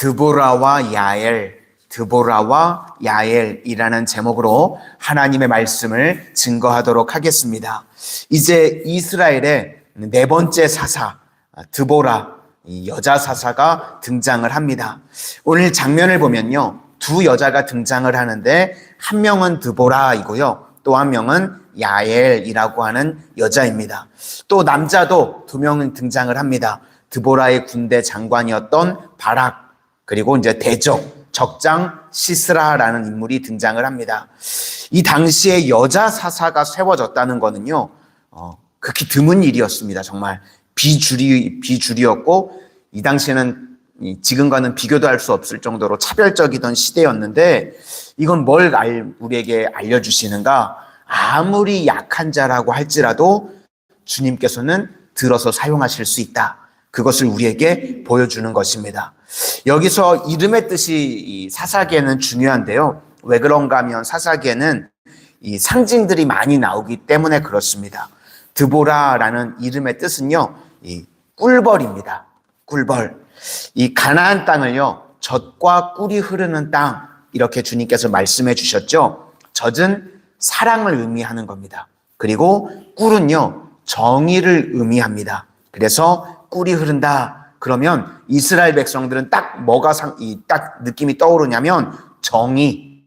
드보라와 야엘, 드보라와 야엘이라는 제목으로 하나님의 말씀을 증거하도록 하겠습니다. 이제 이스라엘의 네 번째 사사, 드보라, 이 여자 사사가 등장을 합니다. 오늘 장면을 보면요. 두 여자가 등장을 하는데 한 명은 드보라이고요. 또 한 명은 야엘이라고 하는 여자입니다. 또 남자도 두 명은 등장을 합니다. 드보라의 군대 장관이었던 바락 그리고 이제 대적 적장 시스라라는 인물이 등장을 합니다. 이 당시에 여자 사사가 세워졌다는 거는요, 어, 극히 드문 일이었습니다. 정말 비주리 비주리였고 이 당시에는 이 지금과는 비교도 할 수 없을 정도로 차별적이던 시대였는데 이건 뭘 알, 우리에게 알려주시는가? 아무리 약한 자라고 할지라도 주님께서는 들어서 사용하실 수 있다. 그것을 우리에게 보여주는 것입니다. 여기서 이름의 뜻이 이 사사계는 중요한데요. 왜 그런가 하면 사사계는 이 상징들이 많이 나오기 때문에 그렇습니다. 드보라라는 이름의 뜻은요, 이 꿀벌입니다. 꿀벌. 이 가나안 땅을요, 젖과 꿀이 흐르는 땅, 이렇게 주님께서 말씀해 주셨죠. 젖은 사랑을 의미하는 겁니다. 그리고 꿀은요, 정의를 의미합니다. 그래서 꿀이 흐른다. 그러면 이스라엘 백성들은 딱 뭐가 상, 이 딱 느낌이 떠오르냐면 정의.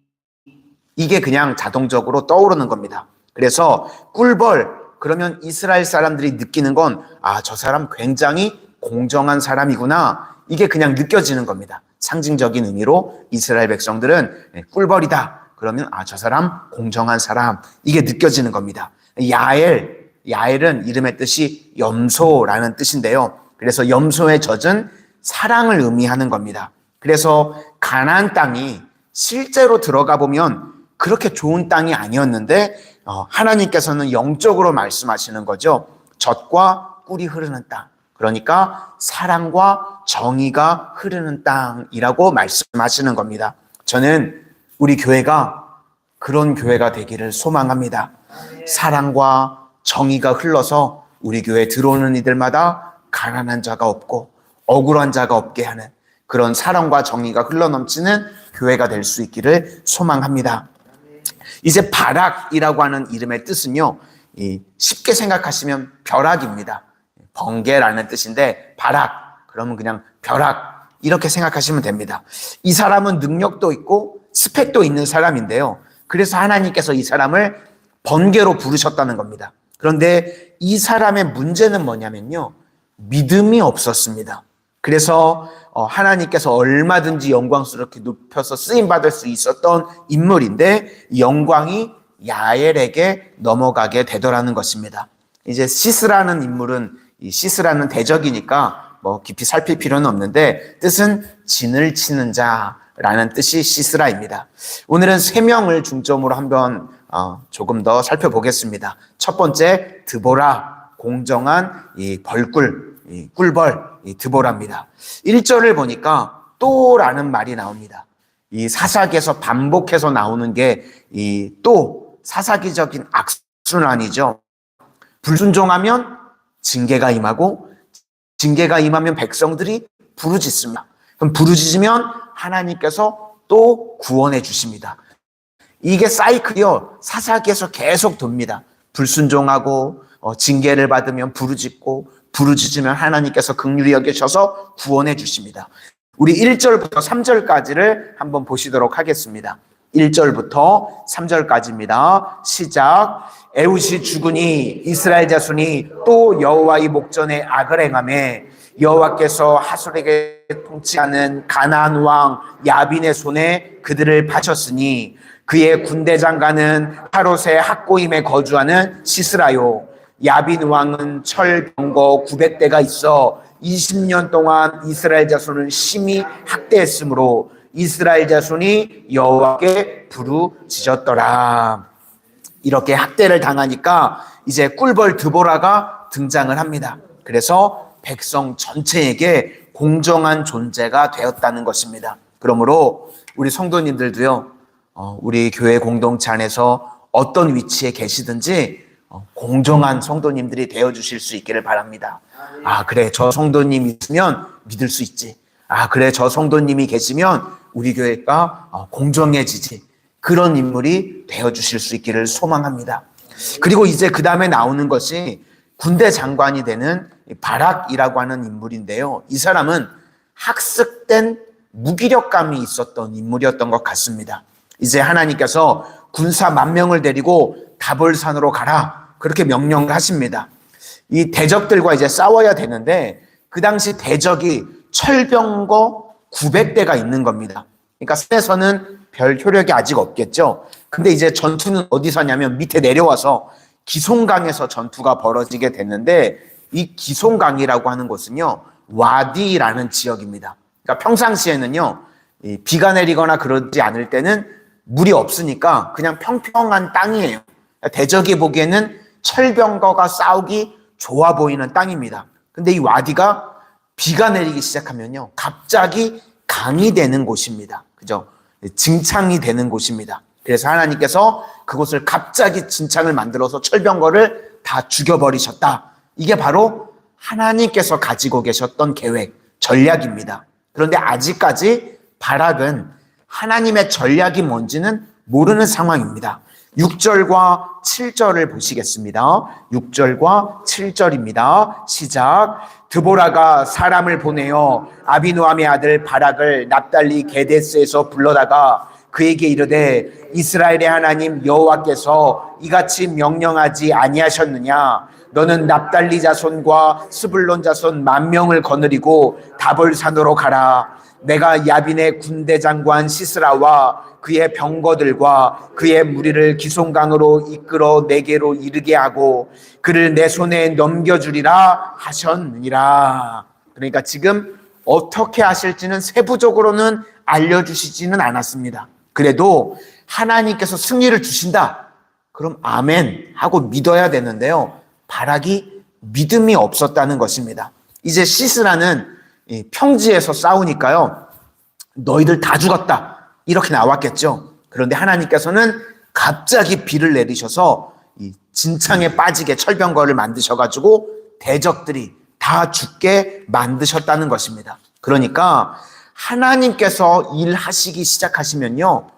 이게 그냥 자동적으로 떠오르는 겁니다. 그래서 꿀벌, 그러면 이스라엘 사람들이 느끼는 건, 아, 저 사람 굉장히 공정한 사람이구나. 이게 그냥 느껴지는 겁니다. 상징적인 의미로 이스라엘 백성들은 네, 꿀벌이다. 그러면, 아, 저 사람 공정한 사람. 이게 느껴지는 겁니다. 야엘, 야엘은 이름의 뜻이 염소라는 뜻인데요. 그래서 염소의 젖은 사랑을 의미하는 겁니다. 그래서 가나안 땅이 실제로 들어가 보면 그렇게 좋은 땅이 아니었는데 어, 하나님께서는 영적으로 말씀하시는 거죠. 젖과 꿀이 흐르는 땅. 그러니까 사랑과 정의가 흐르는 땅이라고 말씀하시는 겁니다. 저는 우리 교회가 그런 교회가 되기를 소망합니다. 사랑과 정의가 흘러서 우리 교회에 들어오는 이들마다 가난한 자가 없고 억울한 자가 없게 하는 그런 사랑과 정의가 흘러넘치는 교회가 될 수 있기를 소망합니다. 이제 바락이라고 하는 이름의 뜻은요, 쉽게 생각하시면 벼락입니다. 번개라는 뜻인데, 바락, 그러면 그냥 벼락, 이렇게 생각하시면 됩니다. 이 사람은 능력도 있고, 스펙도 있는 사람인데요. 그래서 하나님께서 이 사람을 번개로 부르셨다는 겁니다. 그런데 이 사람의 문제는 뭐냐면요. 믿음이 없었습니다. 그래서 어, 하나님께서 얼마든지 영광스럽게 높여서 쓰임 받을 수 있었던 인물인데 영광이 야엘에게 넘어가게 되더라는 것입니다. 이제 시스라는 인물은 이 시스라는 대적이니까 뭐 깊이 살필 필요는 없는데 뜻은 진을 치는 자 라는 뜻이 시스라입니다. 오늘은 세 명을 중점으로 한번 어, 조금 더 살펴보겠습니다. 첫 번째 드보라 공정한 이 벌꿀 이 꿀벌 이 드보라입니다. 1절을 보니까 또라는 말이 나옵니다. 이 사사기에서 반복해서 나오는 게 이 또 사사기적인 악순환이죠. 불순종하면 징계가 임하고 징계가 임하면 백성들이 부르짖습니다. 그럼 부르짖으면 하나님께서 또 구원해 주십니다. 이게 사이클이요. 사사기에서 계속 돕니다. 불순종하고 어, 징계를 받으면 부르짖고 부르짖으면 하나님께서 극률이 여기셔서 구원해 주십니다. 우리 1절부터 3절까지를 한번 보시도록 하겠습니다. 1절부터 3절까지입니다. 시작. 에웃이 죽으니 이스라엘 자손이 또 여호와의 목전에 악을 행하매 여호와께서 하솔에게 통치하는 가나안 왕 야빈의 손에 그들을 바쳤으니 그의 군대 장관은 하롯의 학고임에 거주하는 시스라요 야빈 왕은 철 병거 900대가 있어 20년 동안 이스라엘 자손을 심히 학대했으므로 이스라엘 자손이 여호와께 부르짖었더라. 이렇게 학대를 당하니까 이제 꿀벌 드보라가 등장을 합니다. 그래서 백성 전체에게 공정한 존재가 되었다는 것입니다. 그러므로 우리 성도님들도요, 어, 우리 교회 공동체 안에서 어떤 위치에 계시든지 어, 공정한 성도님들이 되어 주실 수 있기를 바랍니다. 아, 그래. 저 성도님 있으면 믿을 수 있지. 아, 그래, 저 성도님이 계시면 우리 교회가 어, 공정해지지. 그런 인물이 되어 주실 수 있기를 소망합니다. 그리고 이제 그 다음에 나오는 것이 군대 장관이 되는 바락이라고 하는 인물인데요. 이 사람은 학습된 무기력감이 있었던 인물이었던 것 같습니다. 이제 하나님께서 군사 만 명을 데리고 다볼산으로 가라. 그렇게 명령을 하십니다. 이 대적들과 이제 싸워야 되는데 그 당시 대적이 철병거 900대가 있는 겁니다. 그러니까 산에서는 별 효력이 아직 없겠죠. 근데 이제 전투는 어디서 하냐면 밑에 내려와서 기송강에서 전투가 벌어지게 됐는데 이 기송강이라고 하는 곳은요 와디라는 지역입니다. 그러니까 평상시에는요 이 비가 내리거나 그러지 않을 때는 물이 없으니까 그냥 평평한 땅이에요. 대적이 보기에는 철병거가 싸우기 좋아 보이는 땅입니다. 근데 이 와디가 비가 내리기 시작하면요 갑자기 강이 되는 곳입니다. 그죠? 증창이 되는 곳입니다. 그래서 하나님께서 그곳을 갑자기 진창을 만들어서 철병거를 다 죽여버리셨다. 이게 바로 하나님께서 가지고 계셨던 계획, 전략입니다. 그런데 아직까지 바락은 하나님의 전략이 뭔지는 모르는 상황입니다. 6절과 7절을 보시겠습니다. 6절과 7절입니다. 시작. 드보라가 사람을 보내어 아비노함의 아들 바락을 납달리 게데스에서 불러다가 그에게 이르되 이스라엘의 하나님 여호와께서 이같이 명령하지 아니하셨느냐 너는 납달리 자손과 스불론 자손 만 명을 거느리고 다볼산으로 가라 내가 야빈의 군대 장관 시스라와 그의 병거들과 그의 무리를 기송강으로 이끌어 내게로 이르게 하고 그를 내 손에 넘겨주리라 하셨느니라. 그러니까 지금 어떻게 하실지는 세부적으로는 알려주시지는 않았습니다. 그래도 하나님께서 승리를 주신다. 그럼 아멘 하고 믿어야 되는데요. 바락이 믿음이 없었다는 것입니다. 이제 시스라는 평지에서 싸우니까요. 너희들 다 죽었다. 이렇게 나왔겠죠. 그런데 하나님께서는 갑자기 비를 내리셔서 이 진창에 빠지게 철병거를 만드셔가지고 대적들이 다 죽게 만드셨다는 것입니다. 그러니까 하나님께서 일하시기 시작하시면요.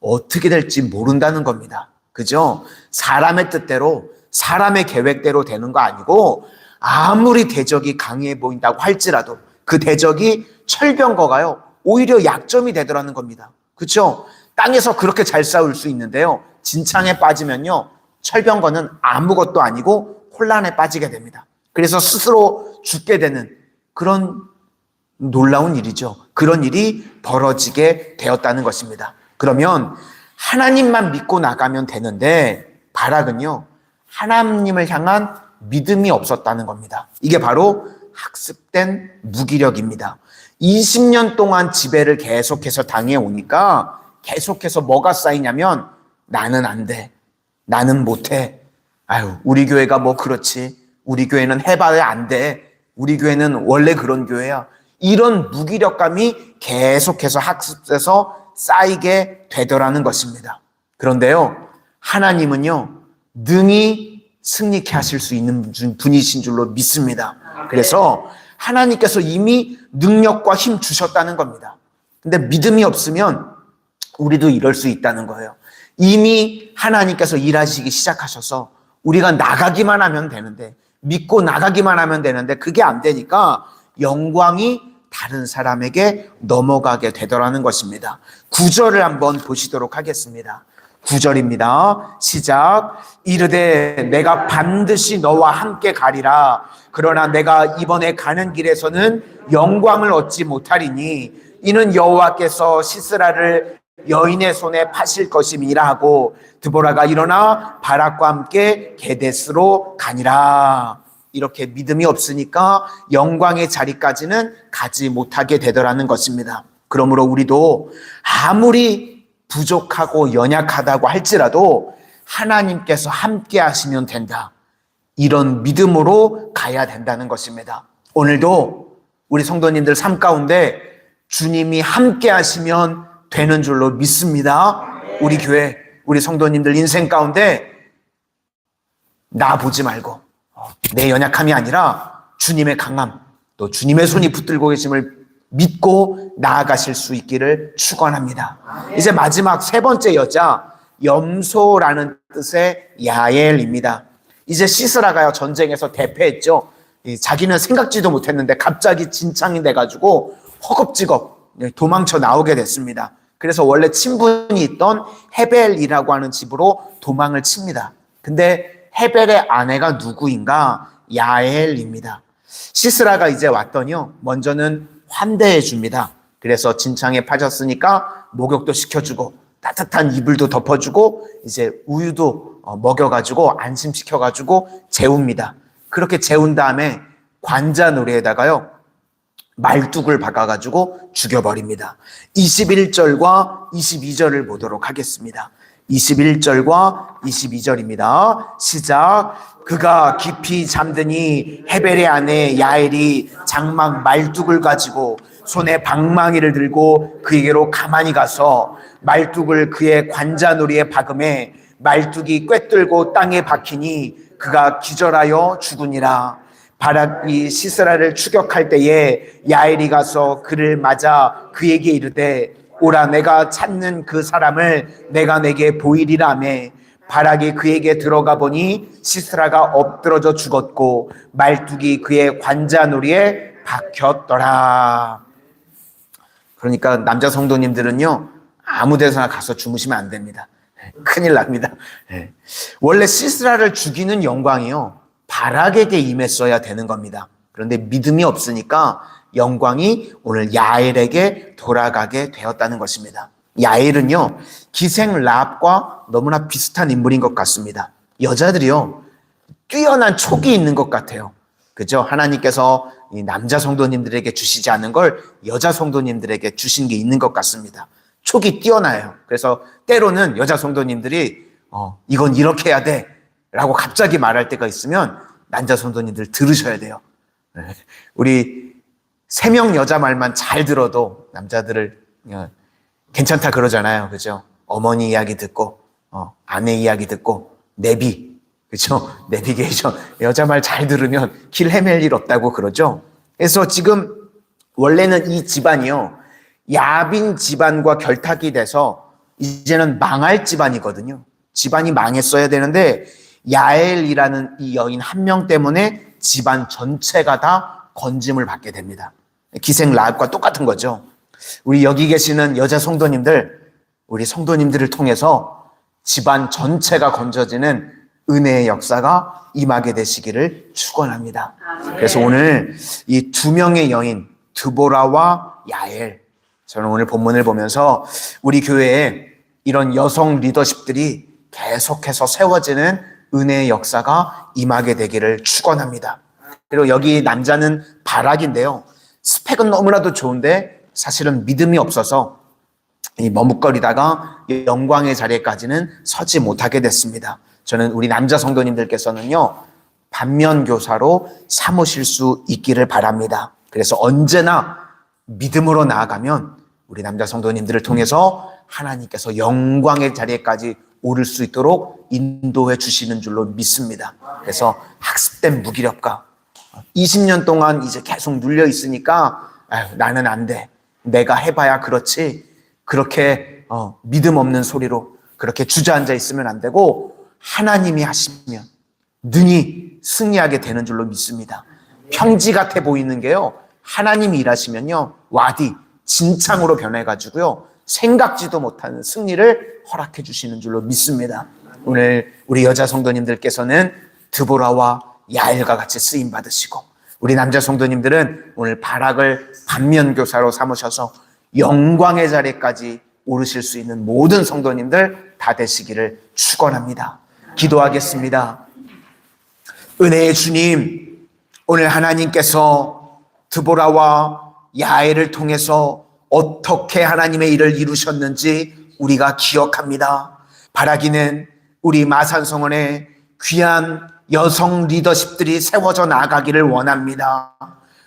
어떻게 될지 모른다는 겁니다. 그죠? 사람의 뜻대로, 사람의 계획대로 되는 거 아니고 아무리 대적이 강해 보인다고 할지라도 그 대적이 철병거가요. 오히려 약점이 되더라는 겁니다. 그렇죠? 땅에서 그렇게 잘 싸울 수 있는데요. 진창에 빠지면요. 철병거는 아무것도 아니고 혼란에 빠지게 됩니다. 그래서 스스로 죽게 되는 그런 놀라운 일이죠. 그런 일이 벌어지게 되었다는 것입니다. 그러면 하나님만 믿고 나가면 되는데 바락은요. 하나님을 향한 믿음이 없었다는 겁니다. 이게 바로 학습된 무기력입니다. 20년 동안 지배를 계속해서 당해 오니까 계속해서 뭐가 쌓이냐면 나는 안 돼. 나는 못 해. 아유, 우리 교회가 뭐 그렇지. 우리 교회는 해봐야 안 돼. 우리 교회는 원래 그런 교회야. 이런 무기력감이 계속해서 학습돼서 쌓이게 되더라는 것입니다. 그런데요, 하나님은요, 능히 승리케 하실 수 있는 분이신 줄로 믿습니다. 그래서 하나님께서 이미 능력과 힘 주셨다는 겁니다. 근데 믿음이 없으면 우리도 이럴 수 있다는 거예요. 이미 하나님께서 일하시기 시작하셔서 우리가 나가기만 하면 되는데, 믿고 나가기만 하면 되는데, 그게 안 되니까 영광이 다른 사람에게 넘어가게 되더라는 것입니다. 구절을 한번 보시도록 하겠습니다. 9절입니다. 시작. 이르되 내가 반드시 너와 함께 가리라. 그러나 내가 이번에 가는 길에서는 영광을 얻지 못하리니 이는 여호와께서 시스라를 여인의 손에 파실 것임이라 하고 드보라가 일어나 바락과 함께 게데스로 가니라. 이렇게 믿음이 없으니까 영광의 자리까지는 가지 못하게 되더라는 것입니다. 그러므로 우리도 아무리 부족하고 연약하다고 할지라도 하나님께서 함께 하시면 된다. 이런 믿음으로 가야 된다는 것입니다. 오늘도 우리 성도님들 삶 가운데 주님이 함께 하시면 되는 줄로 믿습니다. 우리 교회, 우리 성도님들 인생 가운데 나 보지 말고 내 연약함이 아니라 주님의 강함, 또 주님의 손이 붙들고 계심을 믿고 나아가실 수 있기를 축원합니다. 이제 마지막 세 번째 여자 염소라는 뜻의 야엘입니다. 이제 시스라가요 전쟁에서 대패했죠. 이 자기는 생각지도 못했는데 갑자기 진창이 돼가지고 허겁지겁 네, 도망쳐 나오게 됐습니다. 그래서 원래 친분이 있던 헤벨이라고 하는 집으로 도망을 칩니다. 근데 헤벨의 아내가 누구인가? 야엘입니다. 시스라가 이제 왔더니요. 먼저는 환대해 줍니다. 그래서 진창에 파졌으니까 목욕도 시켜주고 따뜻한 이불도 덮어주고 이제 우유도 어, 먹여가지고 안심시켜가지고 재웁니다. 그렇게 재운 다음에 관자놀이에다가요. 말뚝을 박아가지고 죽여버립니다. 21절과 22절을 보도록 하겠습니다. 21절과 22절입니다. 시작. 그가 깊이 잠드니 헤벨의 아내 야엘이 장막 말뚝을 가지고 손에 방망이를 들고 그에게로 가만히 가서 말뚝을 그의 관자놀이에 박음에 말뚝이 꿰뚫고 땅에 박히니 그가 기절하여 죽으니라. 바락이 시스라를 추격할 때에 야엘이 가서 그를 맞아 그에게 이르되 오라 내가 찾는 그 사람을 내가 내게 보이리라매 바락이 그에게 들어가 보니 시스라가 엎드러져 죽었고 말뚝이 그의 관자놀이에 박혔더라. 그러니까 남자 성도님들은요 아무 데서나 가서 주무시면 안 됩니다. 큰일 납니다. 예. 원래 시스라를 죽이는 영광이요 바락에게 임했어야 되는 겁니다. 그런데 믿음이 없으니까 영광이 오늘 야엘에게 돌아가게 되었다는 것입니다. 야엘은요, 기생 랍과 너무나 비슷한 인물인 것 같습니다. 여자들이요, 뛰어난 촉이 있는 것 같아요. 그죠? 하나님께서 이 남자 성도님들에게 주시지 않은 걸 여자 성도님들에게 주신 게 있는 것 같습니다. 촉이 뛰어나요. 그래서 때로는 여자 성도님들이 어, 이건 이렇게 해야 돼. 라고 갑자기 말할 때가 있으면 남자 성도님들 들으셔야 돼요. 네. 우리 세 명 여자 말만 잘 들어도 남자들을 어, 괜찮다 그러잖아요. 그죠? 어머니 이야기 듣고, 어, 아내 이야기 듣고, 내비, 그죠? 내비게이션. 여자 말 잘 들으면 길 헤맬 일 없다고 그러죠? 그래서 지금 원래는 이 집안이요. 야빈 집안과 결탁이 돼서 이제는 망할 집안이거든요. 집안이 망했어야 되는데 야엘이라는 이 여인 한 명 때문에 집안 전체가 다 건짐을 받게 됩니다. 기생 라합과 똑같은 거죠. 우리 여기 계시는 여자 성도님들, 우리 성도님들을 통해서 집안 전체가 건져지는 은혜의 역사가 임하게 되시기를 축원합니다. 그래서 오늘 이 두 명의 여인 드보라와 야엘 저는 오늘 본문을 보면서 우리 교회에 이런 여성 리더십들이 계속해서 세워지는 은혜의 역사가 임하게 되기를 축원합니다. 그리고 여기 남자는 바락인데요. 스펙은 너무나도 좋은데 사실은 믿음이 없어서 이 머뭇거리다가 영광의 자리에까지는 서지 못하게 됐습니다. 저는 우리 남자 성도님들께서는요, 반면 교사로 삼으실 수 있기를 바랍니다. 그래서 언제나 믿음으로 나아가면 우리 남자 성도님들을 통해서 하나님께서 영광의 자리에까지 오를 수 있도록 인도해 주시는 줄로 믿습니다. 그래서 학습된 무기력과 20년 동안 이제 계속 눌려 있으니까 아유, 나는 안 돼. 내가 해봐야 그렇지. 그렇게 어, 믿음 없는 소리로 그렇게 주저앉아 있으면 안 되고 하나님이 하시면 능히 승리하게 되는 줄로 믿습니다. 평지 같아 보이는 게요. 하나님이 일하시면요. 와디, 진창으로 변해가지고요. 생각지도 못하는 승리를 허락해 주시는 줄로 믿습니다. 오늘 우리 여자 성도님들께서는 드보라와 야엘과 같이 쓰임 받으시고 우리 남자 성도님들은 오늘 바락을 반면 교사로 삼으셔서 영광의 자리까지 오르실 수 있는 모든 성도님들 다 되시기를 축원합니다. 기도하겠습니다. 은혜의 주님, 오늘 하나님께서 드보라와 야엘을 통해서 어떻게 하나님의 일을 이루셨는지 우리가 기억합니다. 바라기는 우리 마산성원의 귀한 여성 리더십들이 세워져 나가기를 원합니다.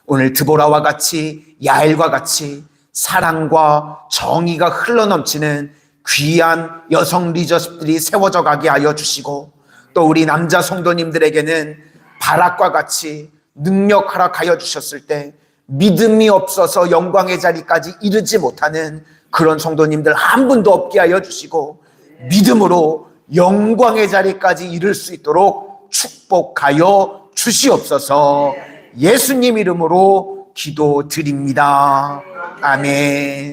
오늘 드보라와 같이 야엘과 같이 사랑과 정의가 흘러넘치는 귀한 여성 리더십들이 세워져 가게 하여 주시고 또 우리 남자 성도님들에게는 바락과 같이 능력 하락하여 주셨을 때 믿음이 없어서 영광의 자리까지 이르지 못하는 그런 성도님들 한 분도 없게 하여 주시고 믿음으로 영광의 자리까지 이룰 수 있도록 축복하여 주시옵소서 예수님 이름으로 기도드립니다. 아멘.